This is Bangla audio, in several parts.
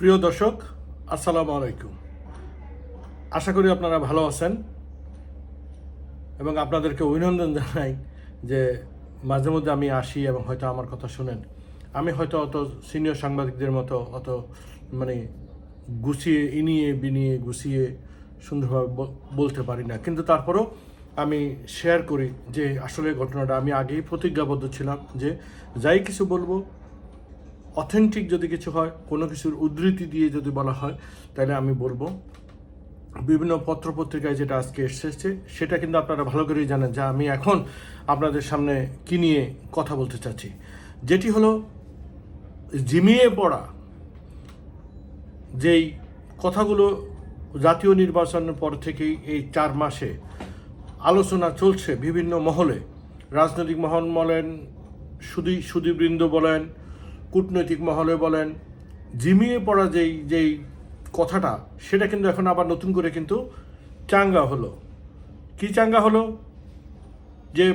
প্রিয় দর্শক, আসসালামু আলাইকুম। আশা করি আপনারা ভালো আছেন এবং আপনাদেরকে অভিনন্দন জানাই যে মাঝে মধ্যে আমি আসি এবং হয়তো আমার কথা শুনেন। আমি হয়তো অত সিনিয়র সাংবাদিকদের মতো অত মানে গুছিয়ে, ইনিয়ে বিনিয়ে গুছিয়ে সুন্দরভাবে বলতে পারি না। কিন্তু তারপরেও আমি শেয়ার করি যে আসলে ঘটনাটা। আমি আগেই প্রতিজ্ঞাবদ্ধ ছিলাম যে যাই কিছু বলব অথেন্টিক যদি কিছু হয়, কোনো কিছুর উদ্ধৃতি দিয়ে যদি বলা হয়, তাহলে আমি বলব, বিভিন্ন পত্রপত্রিকায় যেটা আজকে এসেছে, সেটা কিন্তু আপনারা ভালো করেই জানেন যে আমি এখন আপনাদের সামনে কি নিয়ে কথা বলতে চাচ্ছি। যেটি হলো জিমিয়ে পড়া, যেই কথাগুলো জাতীয় নির্বাচনের পর থেকেই এই চার মাসে আলোচনা চলছে বিভিন্ন মহলে। রাজনৈতিক মহল বলেন সুদী সুদীবৃন্দ বলেন কূটনৈতিক মহলে বলেন জিমিয়ে পড়া যেই যেই কথাটা, সেটা কিন্তু এখন আবার নতুন করে কিন্তু চাঙ্গা হলো। কি চাঙ্গা হলো? যে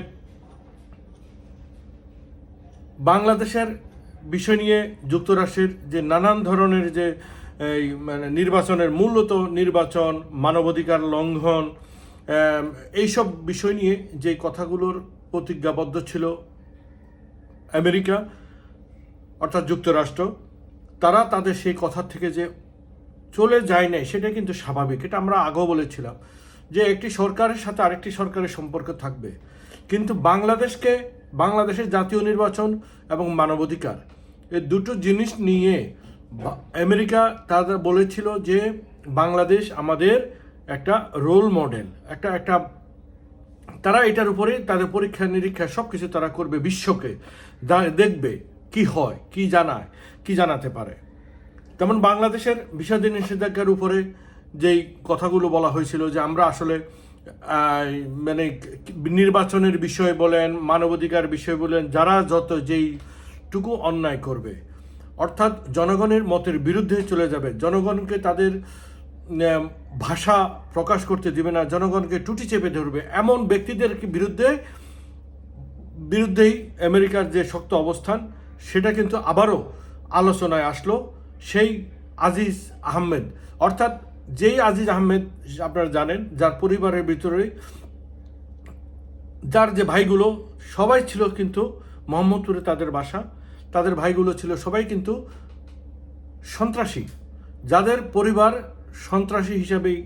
বাংলাদেশের বিষয় নিয়ে যুক্তরাষ্ট্রের যে নানান ধরনের যে, এই মানে নির্বাচনের মূলত নির্বাচন, মানবাধিকার লঙ্ঘন এইসব বিষয় নিয়ে যে কথাগুলোর প্রতিজ্ঞাবদ্ধ ছিল আমেরিকা অর্থাৎ যুক্তরাষ্ট্র, তারা তাদের সেই কথা থেকে যে চলে যায় নাই, সেটা কিন্তু স্বাভাবিক। এটা আমরা আগেও বলেছিলাম যে একটি সরকারের সাথে আরেকটি সরকারের সম্পর্ক থাকবে। কিন্তু বাংলাদেশকে, বাংলাদেশের জাতীয় নির্বাচন এবং মানবাধিকার, এই দুটো জিনিস নিয়ে আমেরিকা তারা বলেছিল যে বাংলাদেশ আমাদের একটা রোল মডেল একটা একটা, তারা এটার উপরে, তাদের পরীক্ষা নিরীক্ষা সব কিছু তারা করবে বিশ্বকে দেখবে। কি হয়, কি জানায়, কি জানাতে পারে? তেমন বাংলাদেশের বিষাদী নিষেধাজ্ঞার উপরে যেই কথাগুলো বলা হয়েছিল যে আমরা আসলে মানে নির্বাচনের বিষয় বলেন, মানবাধিকার বিষয় বলেন, যারা যত যেইটুকু অন্যায় করবে, অর্থাৎ জনগণের মতের বিরুদ্ধে চলে যাবে। জনগণকে তাদের ভাষা প্রকাশ করতে দিবে না, জনগণকে টুটি চেপে ধরবে। এমন ব্যক্তিদের বিরুদ্ধে, বিরুদ্ধেই আমেরিকার যে শক্ত অবস্থান সেটা কিন্তু আবারও আলোচনায় আসলো সেই আজিজ আহমেদ। অর্থাৎ যেই আজিজ আহমেদ, আপনারা জানেন, যার পরিবারের ভিতরে যার যে ভাইগুলো, সবাই ছিল কিন্তু মোহাম্মদপুরে তাদের বাসা। তাদের ভাইগুলো ছিল সবাই কিন্তু সন্ত্রাসী। যাদের পরিবার সন্ত্রাসী হিসাবেই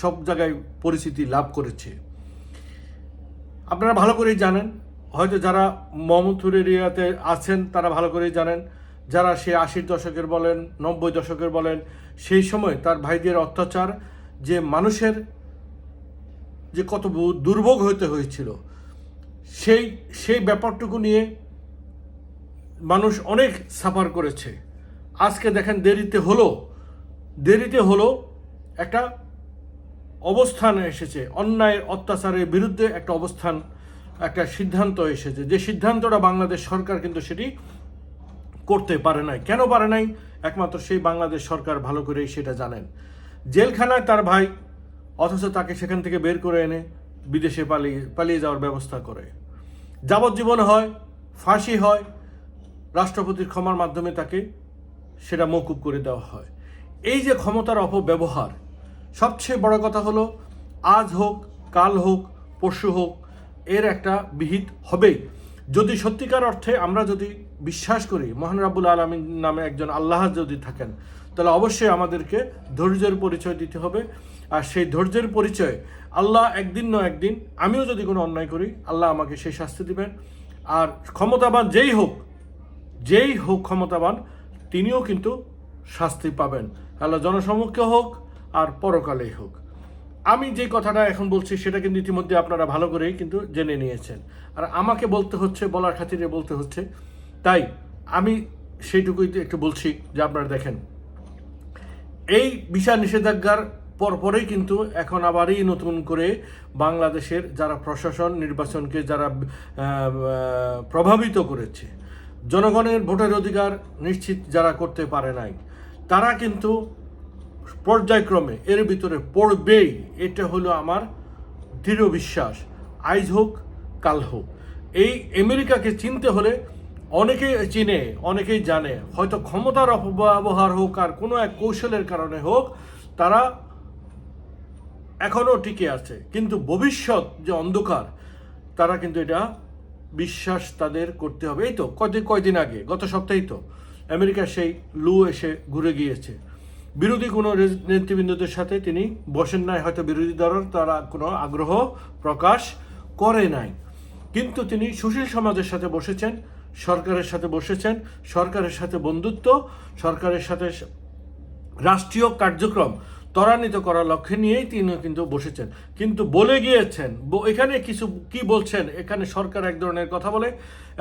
সব জায়গায় পরিচিতি লাভ করেছে। আপনারা ভালো করেই জানেন হয়তো যারা মোহাম্মদপুর এরিয়াতে আছেন, তারা ভালো করেই জানেন। যারা সে আশির দশকের বলেন, নব্বই দশকের বলেন, সেই সময় তার ভাইদের অত্যাচার, যে মানুষের যে কত দুর্ভোগ হইতে হয়েছিল, সেই সেই ব্যাপারটুকু নিয়ে মানুষ অনেক সাফার করেছে। আজকে দেখেন দেরিতে হলো দেরিতে হলো একটা অবস্থান এসেছে। অন্যায় অত্যাচারের বিরুদ্ধে একটা অবস্থান একটা সিদ্ধান্ত এসেছে। যে সিদ্ধান্তটা বাংলাদেশ সরকার কিন্তু সেটি করতে পারে নাই। কেন পারে নাই? একমাত্র সেই বাংলাদেশ সরকার ভালো করেই সেটা জানেন। জেলখানায় তার ভাই, অথচ তাকে সেখান থেকে বের করে এনে বিদেশে পালিয়ে পালিয়ে যাওয়ার ব্যবস্থা করে। যাবজ্জীবন হয়, ফাঁসি হয়, রাষ্ট্রপতির ক্ষমার মাধ্যমে তাকে সেটা মকুব করে দেওয়া হয়। এই যে ক্ষমতার অপব্যবহার, সবচেয়ে বড় কথা হলো, আজ হোক, কাল হোক, পরশু হোক এর একটা বিহিত হবে যদি সত্যিকার অর্থে আমরা যদি বিশ্বাস করি মহান রাব্বুল আলমিন নামে একজন আল্লাহ যদি থাকেন, তাহলে অবশ্যই আমাদেরকে ধৈর্যের পরিচয় দিতে হবে। আর সেই ধৈর্যের পরিচয় আল্লাহ একদিন না একদিন আমিও যদি কোনো অন্যায় করি, আল্লাহ আমাকে সেই শাস্তি দিবেন। আর ক্ষমতাবান যেই হোক যেই হোক ক্ষমতাবান, তিনিও কিন্তু শাস্তি পাবেন। আল্লাহ জনসমক্ষে হোক আর পরকালেই হোক। আমি যে কথাটা এখন বলছি, সেটা কিন্তু ইতিমধ্যে আপনারা ভালো করেই কিন্তু জেনে নিয়েছেন। আর আমাকে বলতে হচ্ছে, বলার খাতিরে বলতে হচ্ছে, তাই আমি সেইটুকুই একটু বলছি যে আপনারা দেখেন, এই বিষয় নিষেধাজ্ঞার পরপরেই কিন্তু এখন আবারই নতুন করে বাংলাদেশের যারা প্রশাসন নির্বাচনকে যারা প্রভাবিত করেছে, জনগণের ভোটের অধিকার নিশ্চিত যারা করতে পারে নাই, তারা কিন্তু পর্যায়ক্রমে এর ভিতরে পড়বেই। এটা হলো আমার দৃঢ় বিশ্বাস। আইজ হোক, কাল হোক। এই আমেরিকাকে চিনতে হলে অনেকেই চিনে, অনেকেই জানে। হয়তো ক্ষমতার অপব্যবহার হোক আর কোনো এক কৌশলের কারণে হোক, তারা এখনও টিকে আছে। কিন্তু ভবিষ্যৎ যে অন্ধকার, তারা কিন্তু এটা বিশ্বাস তাদের করতে হবে। এই তো, কয়দিন কয়দিন আগে, গত সপ্তাহেই তো, আমেরিকা সেই লু এসে ঘুরে গিয়েছে। বিরোধী কোনো নেতৃবৃন্দদের সাথে তিনি বসেন নাই, হয়তো বিরোধী দলের তারা কোনো আগ্রহ প্রকাশ করে নাই। কিন্তু তিনি সুশীল সমাজের সাথে বসেছেন, সরকারের সাথে বসেছেন, সরকারের সাথে বন্ধুত্ব, সরকারের সাথে রাষ্ট্রীয় কার্যক্রম ত্বরান্বিত করার লক্ষ্যে নিয়েই তিনি কিন্তু বসেছেন। কিন্তু বলে গিয়েছেন এখানে কিছু কি বলছেন, এখানে সরকার এক ধরনের কথা বলে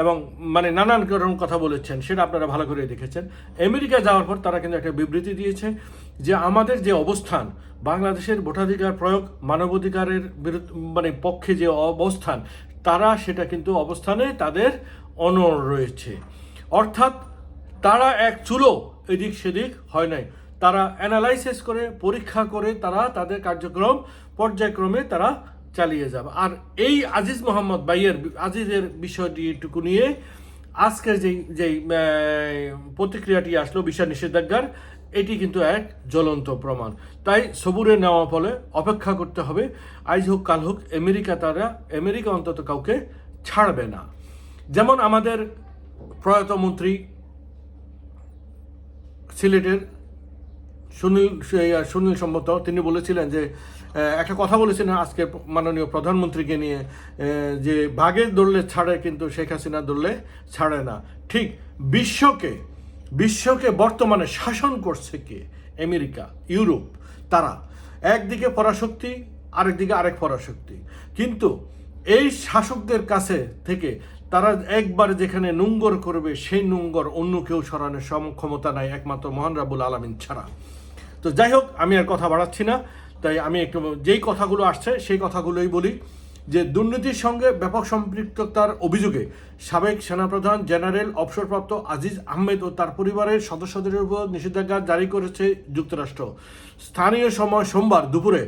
এবং মানে নানান কারণ কথা বলেছেন, সেটা আপনারা ভালো করে দেখেছেন। আমেরিকা যাওয়ার পর তারা কিন্তু একটা বিবৃতি দিয়েছে যে আমাদের যে অবস্থান, বাংলাদেশের ভোটাধিকার প্রয়োগ, মানবাধিকারের বিরুদ্ধে মানে পক্ষে যে অবস্থান, তারা সেটা কিন্তু অবস্থানে তাদের অনড় রয়েছে। অর্থাৎ তারা এক চুলো, এদিক সেদিক হয় নাই। তারা অ্যানালাইসিস করে, পরীক্ষা করে, তারা তাদের কার্যক্রম পর্যায়ক্রমে তারা চালিয়ে যাবে। আর এই আজিজ মোহাম্মদ বাইয়ের আজিজের বিষয়টি একটুকু নিয়ে আজকের যেই যেই প্রতিক্রিয়াটি আসলো বিষয় নিষেধাজ্ঞার, এটি কিন্তু এক জ্বলন্ত প্রমাণ। তাই সবুরে নেওয়া ফলে অপেক্ষা করতে হবে। আজ হোক, কাল হোক, আমেরিকা তারা, আমেরিকা অন্তত কাউকে ছাড়বে না। যেমন আমাদের প্রয়াত মন্ত্রী সিলেটের সুনীল সুনীল সম্মত তিনি বলেছিলেন যে একটা কথা বলেছিলেন আজকে মাননীয় প্রধানমন্ত্রীকে নিয়ে যে বাঘে দৌড়লে ছাড়ে কিন্তু শেখ হাসিনা দৌড়লে ছাড়ে না। ঠিক বিশ্বকে বিশ্বকে বর্তমানে শাসন করছে কে? আমেরিকা, ইউরোপ, তারা। একদিকে পরাশক্তি, আরেকদিকে আরেক পরাশক্তি। কিন্তু এই শাসকদের কাছে থেকে তারা একবার যেখানে নুঙ্গর করবে, সেই নুঙ্গর অন্য কেউ সরানোর সম, ক্ষমতা নাই, একমাত্র মহান রাবুল আলমিন ছাড়া। তো যাই হোক আমি আর কথা বাড়াচ্ছি না। তাই আমি একটু যেই কথাগুলো আসছে, সেই কথাগুলোই বলি যে দুর্নীতির সঙ্গে ব্যাপক সম্পৃক্ততার অভিযোগে সাবেক সেনাপ্রধান জেনারেল অবসরপ্রাপ্ত আজিজ আহমেদ ও তার পরিবারের সদস্যদের উপর নিষেধাজ্ঞা জারি করেছে যুক্তরাষ্ট্র। স্থানীয় সময় সোমবার দুপুরে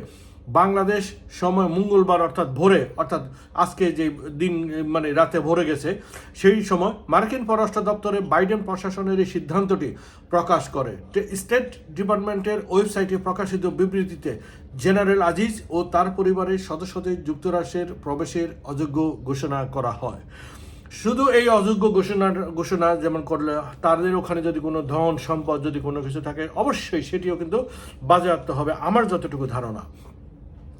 বাংলাদেশ সময় মঙ্গলবার অর্থাৎ ভোরে, অর্থাৎ আজকে যে দিন মানে রাতে ভোরে গেছে, সেই সময় মার্কিন পররাষ্ট্র দপ্তরে বাইডেন প্রশাসনের এই সিদ্ধান্তটি প্রকাশ করে। স্টেট ডিপার্টমেন্টের ওয়েবসাইটে প্রকাশিত বিবৃতিতে জেনারেল আজিজ ও তার পরিবারের সদস্যদের যুক্তরাষ্ট্রের প্রবেশের অযোগ্য ঘোষণা করা হয়। শুধু এই অযোগ্য ঘোষণা ঘোষণা যেমন করলে তাদের ওখানে যদি কোনো ধন সম্পদ যদি কোনো কিছু থাকে, অবশ্যই সেটিও কিন্তু বাজেয়াপ্ত হবে, আমার যতটুকু ধারণা।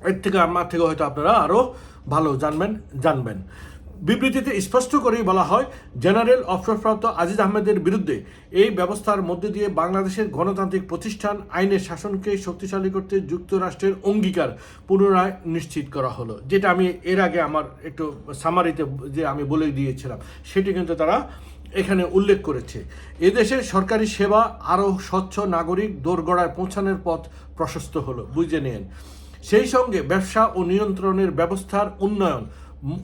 এর থেকে আমার থেকে হয়তো আপনারা আরও ভালো জানবেন জানবেন। বিবৃতিতে স্পষ্ট করেই বলা হয়, জেনারেল অবসরপ্রাপ্ত আজিজ আহমেদের বিরুদ্ধে এই ব্যবস্থার মধ্যে দিয়ে বাংলাদেশের গণতান্ত্রিক প্রতিষ্ঠান আইনের শাসনকে শক্তিশালী করতে যুক্তরাষ্ট্রের অঙ্গীকার পুনরায় নিশ্চিত করা হলো। যেটা আমি এর আগে আমার একটু সামারিতে যে আমি বলে দিয়েছিলাম, সেটি কিন্তু তারা এখানে উল্লেখ করেছে। এদেশের সরকারি সেবা আরও স্বচ্ছ, নাগরিক দোরগড়ায় পৌঁছানোর পথ প্রশস্ত হলো। বুঝে নিন। সেই সঙ্গে ব্যবসা ও নিয়ন্ত্রণের ব্যবস্থার উন্নয়ন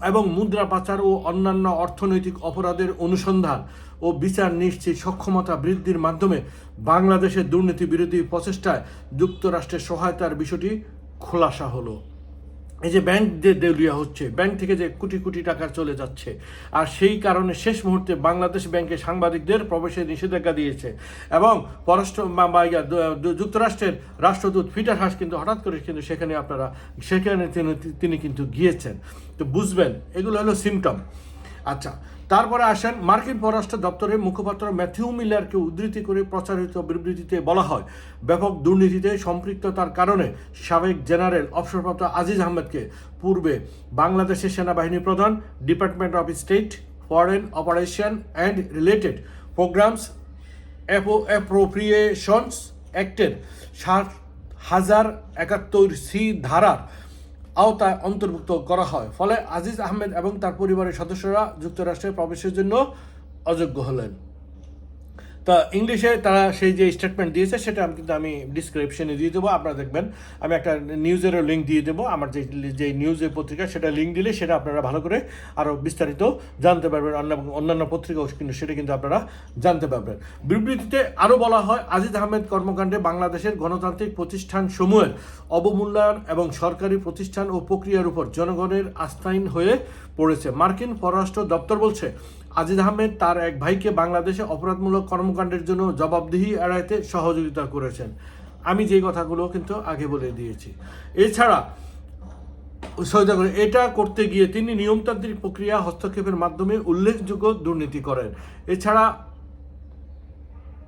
এবং মুদ্রা পাচার ও অন্যান্য অর্থনৈতিক অপরাধের অনুসন্ধান ও বিচার নিশ্চিত সক্ষমতা বৃদ্ধির মাধ্যমে বাংলাদেশের দুর্নীতি বিরোধী প্রচেষ্টায় যুক্তরাষ্ট্রের সহায়তার বিষয়টি খোলাসা হলো। এই যে ব্যাংক যে দেউলিয়া হচ্ছে ব্যাংক থেকে যে কোটি কোটি টাকা চলে যাচ্ছে, আর সেই কারণে শেষ মুহূর্তে বাংলাদেশ ব্যাংকে সাংবাদিকদের প্রবেশে নিষেধাজ্ঞা দিয়েছে। এবং পররাষ্ট্র যুক্তরাষ্ট্রের রাষ্ট্রদূত ফিটার হাস কিন্তু হঠাৎ করে কিন্তু সেখানে আপনারা, সেখানে তিনি তিনি কিন্তু গিয়েছেন। তো বুঝবেন, এগুলো হলো সিমটম আচ্ছা তারপরে আসেন মার্কিন পররাষ্ট্র দপ্তরের মুখপাত্র ম্যাথিউ মিলারকে উদ্ধৃতি করে প্রচারিত বিবৃতিতে বলা হয়, ব্যাপক দুর্নীতিতে সম্পৃক্ততার কারণে সাবেক জেনারেল অবসরপ্রাপ্ত আজিজ আহমেদকে পূর্বে বাংলাদেশের সেনাবাহিনী প্রধান, department of state foreign operation and related programs appro appropriations অ্যাক্টের সাত হাজার একাত্তর সি ধারার আওতায় অন্তর্ভুক্ত করা হয়। ফলে আজিজ আহমেদ এবং তার পরিবারের সদস্যরা যুক্তরাষ্ট্রে প্রবেশের জন্য অযোগ্য হলেন। তা ইংলিশে তারা সেই যে স্টেটমেন্ট দিয়েছে, সেটা আমি কিন্তু আমি ডিসক্রিপশনে দিয়ে দেবো, আপনারা দেখবেন। আমি একটা নিউজেরও লিঙ্ক দিয়ে দেবো, আমার যে যে নিউজের পত্রিকা, সেটা লিঙ্ক দিলে সেটা আপনারা ভালো করে আরও বিস্তারিত জানতে পারবেন, অন্য, অন্যান্য পত্রিকাও কিন্তু সেটা কিন্তু আপনারা জানতে পারবেন। বিবৃতিতে আরও বলা হয়, আজিজ আহমেদ কর্মকাণ্ডে বাংলাদেশের গণতান্ত্রিক প্রতিষ্ঠান সমূহের অবমূল্যায়ন এবং সরকারি প্রতিষ্ঠান ও প্রক্রিয়ার উপর জনগণের আস্থাহীন হয়ে পড়েছে। মার্কিন পররাষ্ট্র দপ্তর বলছে আজিজ আহমেদ তার এক ভাইকে বাংলাদেশে অপরাধমূলক কর্মকাণ্ডের জন্য জবাবদিহি এড়াইতে সহযোগিতা করেছেন। আমি যে কথাগুলো কিন্তু আগে বলে দিয়েছি। এছাড়া সহযোগিতা করে এটা করতে গিয়ে তিনি নিয়মতান্ত্রিক প্রক্রিয়া হস্তক্ষেপের মাধ্যমে উল্লেখযোগ্য দুর্নীতি করেন। এছাড়া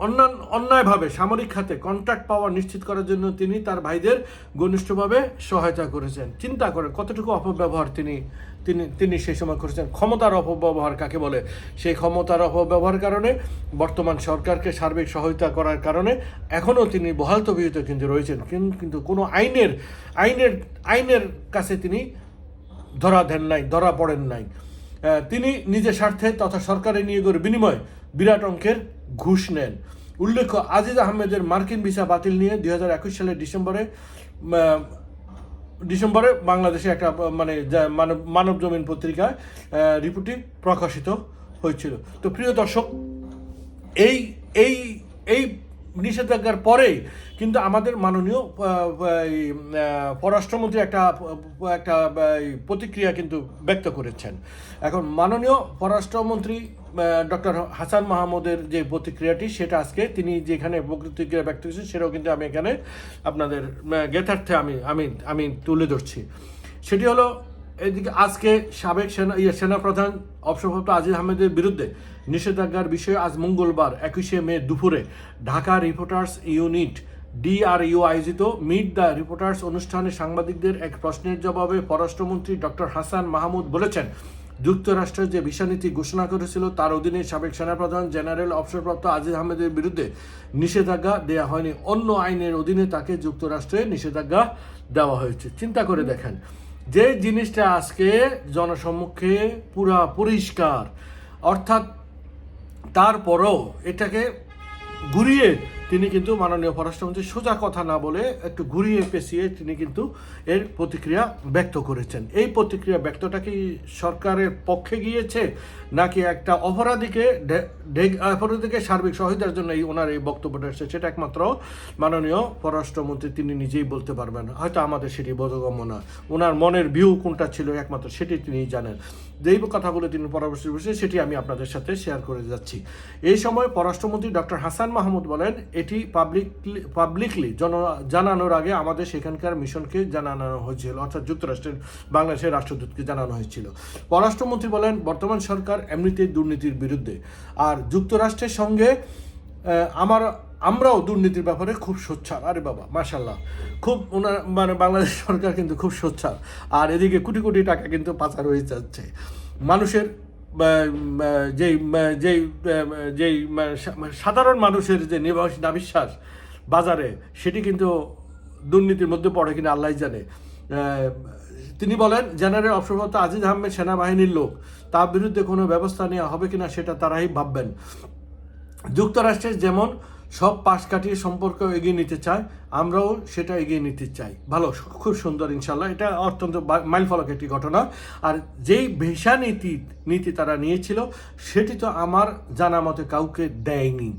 অন্যান্য অন্যায়ভাবে সামরিক খাতে কন্ট্রাক্ট পাওয়া নিশ্চিত করার জন্য তিনি তার ভাইদের ঘনিষ্ঠভাবে সহায়তা করেছেন। চিন্তা করেন কতটুকু অপব্যবহার তিনি তিনি তিনি সেই সময় করেছেন। ক্ষমতার অপব্যবহার কাকে বলে? সেই ক্ষমতার অপব্যবহার কারণে বর্তমান সরকারকে সার্বিক সহায়তা করার কারণে এখনও তিনি বহাল কিন্তু রয়েছেন। কিন্তু কোনো আইনের আইনের আইনের কাছে তিনি ধরা দেন নাই, ধরা পড়েন নাই। তিনি নিজের স্বার্থে তথা সরকারি নিয়োগের বিনিময়ে বিরাট অঙ্কের ঘুষ নেন। উল্লেখ্য, আজিজ আহমেদের মার্কিন ভিসা বাতিল নিয়ে দু হাজার একুশ সালের ডিসেম্বরে ডিসেম্বরে বাংলাদেশে একটা মানে মানব মানব জমিন পত্রিকায় রিপোর্টটি প্রকাশিত হয়েছিল। তো প্রিয় দর্শক, এই এই এই নিষেধাজ্ঞার পরেই কিন্তু আমাদের মাননীয় পররাষ্ট্রমন্ত্রী একটা একটা প্রতিক্রিয়া কিন্তু ব্যক্ত করেছেন। এখন মাননীয় পররাষ্ট্রমন্ত্রী ডক্টর হাসান মাহমুদের যে প্রতিক্রিয়াটি, সেটা আজকে তিনি যেখানে প্রতিক্রিয়া ব্যক্ত করেছেন, সেটাও কিন্তু আমি এখানে আপনাদের জ্ঞাতার্থে আমি আমি আমি তুলে ধরছি। সেটি হলো, এদিকে আজকে সাবেক সেনা ইয়ে সেনাপ্রধান অবসরপ্রাপ্ত আজিজ আহমেদের বিরুদ্ধে নিষেধাজ্ঞার বিষয়ে আজ মঙ্গলবার একুশে মে দুপুরে ঢাকা রিপোর্টার্স ইউনিট ডিআরইউ আয়োজিত মিট দ্য রিপোর্টার্স অনুষ্ঠানে সাংবাদিকদের এক প্রশ্নের জবাবে পররাষ্ট্রমন্ত্রী ডক্টর হাসান মাহমুদ বলেছেন যুক্তরাষ্ট্র যে ভিসানীতি ঘোষণা করেছিল, তার অধীনে সাবেক সেনাপ্রধান জেনারেল অবসরপ্রাপ্ত আজিজ আহমেদের বিরুদ্ধে নিষেধাজ্ঞা দেওয়া হয়নি। অন্য আইনের অধীনে তাকে যুক্তরাষ্ট্রে নিষেধাজ্ঞা দেওয়া হয়েছে। চিন্তা করে দেখেন, যে জিনিসটা আজকে জনসম্মুখে পুরা পরিষ্কার, অর্থাৎ তারপরও এটাকে ঘুরিয়ে তিনি কিন্তু মাননীয় পররাষ্ট্রমন্ত্রী সোজা কথা না বলে একটু ঘুরিয়ে পেঁচিয়ে তিনি কিন্তু এর প্রতিক্রিয়া ব্যক্ত করেছেন। এই প্রতিক্রিয়া ব্যক্তটা কি সরকারের পক্ষে গিয়েছে নাকি একটা অপরাধীকে অপরাধীকে সার্বিক সহায়তার জন্য এই ওনার এই বক্তব্যটা এসেছে? সেটা একমাত্র মাননীয় পররাষ্ট্রমন্ত্রী তিনি নিজেই বলতে পারবেন। হয়তো আমাদের সেটি বোধগম্য না। ওনার মনের ভিউ কোনটা ছিল একমাত্র সেটি তিনি জানেন। যেই কথাগুলো তিনি পরামর্শ বসে সেটি আমি আপনাদের সাথে শেয়ার করে যাচ্ছি। এই সময় পররাষ্ট্রমন্ত্রী ডক্টর হাসান মাহমুদ বলেন, এটি পাবলিকলি পাবলিকলি জন, জানানোর আগে আমাদের সেখানকার মিশনকে জানানো হয়েছিল, অর্থাৎ যুক্তরাষ্ট্রের বাংলাদেশের রাষ্ট্রদূতকে জানানো হয়েছিল। পররাষ্ট্রমন্ত্রী বলেন, বর্তমান সরকার এমনিতেই দুর্নীতির বিরুদ্ধে, আর যুক্তরাষ্ট্রের সঙ্গে আমার, আমরাও দুর্নীতির ব্যাপারে খুব সোচ্চার। আরে বাবা মাশাল্লাহ খুব ওনার মানে বাংলাদেশ সরকার কিন্তু খুব সোচ্চার। আর এদিকে কোটি কোটি টাকা কিন্তু পাচার হয়ে যাচ্ছে। মানুষের যেই যেই যেই সাধারণ মানুষের যে নিবাস নাবিশ্বাস বাজারে, সেটি কিন্তু দুর্নীতির মধ্যে পড়ে কিনা আল্লাহ জানে। তিনি বলেন, জেনারেল অবসরপ্রাপ্ত আজিজ আহমেদ সেনাবাহিনীর লোক, তার বিরুদ্ধে কোনো ব্যবস্থা নেওয়া হবে কিনা সেটা তারাই ভাববেন। যুক্তরাষ্ট্রের যেমন সব পাশ কাটিয়ে সম্পর্ক এগিয়ে নিতে চায়, আমরাও সেটা এগিয়ে নিতে চাই। ভালো, খুব সুন্দর ইনশাল্লাহ। এটা অত্যন্ত মাইলফলক একটি ঘটনা। আর যেই ভিসা নীতি নীতি তারা নিয়েছিল, সেটি তো আমার জানা মতে কাউকে দেয়নি।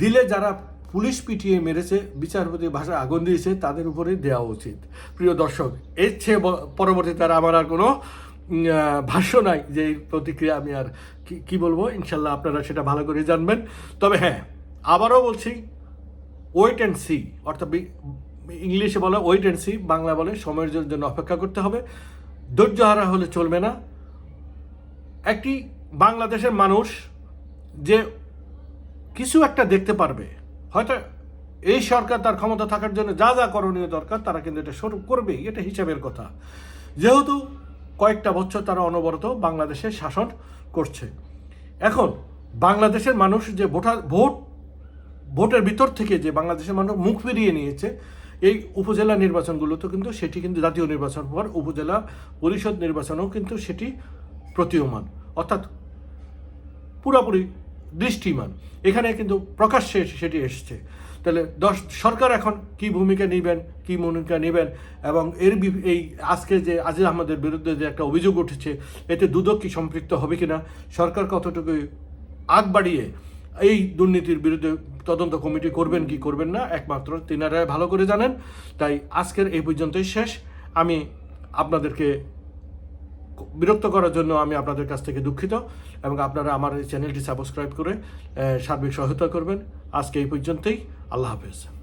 দিলে যারা পুলিশ পিটিয়ে মেরেছে, বিচারপতি ভাষা আগুন দিয়েছে, তাদের উপরে দেওয়া উচিত। প্রিয় দর্শক, এর চেয়ে পরবর্তী তারা আমার আর কোনো ভাষ্য নাই যে প্রতিক্রিয়া আমি আর কি কি বলব? ইনশাল্লাহ আপনারা সেটা ভালো করে জানবেন। তবে হ্যাঁ আবারও বলছি ওয়েট অ্যান্ড সি অর্থাৎ ইংলিশে বলে ওয়েট অ্যান্ড সি বাংলা বলে সময়ের জন্য অপেক্ষা করতে হবে। ধৈর্য হারা হলে চলবে না। একটি বাংলাদেশের মানুষ যে কিছু একটা দেখতে পারবে, হয়তো এই সরকার তার ক্ষমতা থাকার জন্য যা যা করণীয় দরকার, তারা কিন্তু এটা শুরু করবেই, এটা হিসাবের কথা। যেহেতু কয়েকটা বছর তারা অনবরত বাংলাদেশে শাসন করছে। এখন বাংলাদেশের মানুষ যে ভোটার, ভোট, ভোটের ভিতর থেকে যে বাংলাদেশের মানুষ মুখ ফিরিয়ে নিয়েছে, এই উপজেলা নির্বাচনগুলোতে কিন্তু সেটি কিন্তু জাতীয় নির্বাচন পর উপজেলা পরিষদ নির্বাচনেও কিন্তু সেটি প্রতীয়মান, অর্থাৎ পুরোপুরি দৃষ্টিমান। এখানে কিন্তু প্রকাশ্যে সেটি এসছে। তাহলে দশ, সরকার এখন কি ভূমিকা নেবেন, কি ভূমিকা নেবেন? এবং এর এই আজকে যে আজিজ আহমদের বিরুদ্ধে যে একটা অভিযোগ উঠেছে, এতে দুদক কি সম্পৃক্ত হবে কিনা? সরকার কতটুকু আগ বাড়িয়ে এই দুর্নীতির বিরুদ্ধে তদন্ত কমিটি করবেন, কি করবেন না, একমাত্র তিনারাই ভালো করে জানেন। তাই আজকের এই পর্যন্তই শেষ। আমি আপনাদেরকে বিরক্ত করার জন্য আমি আপনাদের কাছ থেকে দুঃখিত এবং আপনারা আমার এই চ্যানেলটি সাবস্ক্রাইব করে সার্বিক সহায়তা করবেন। আজকে এই পর্যন্তই। আল্লাহ হাফেজ।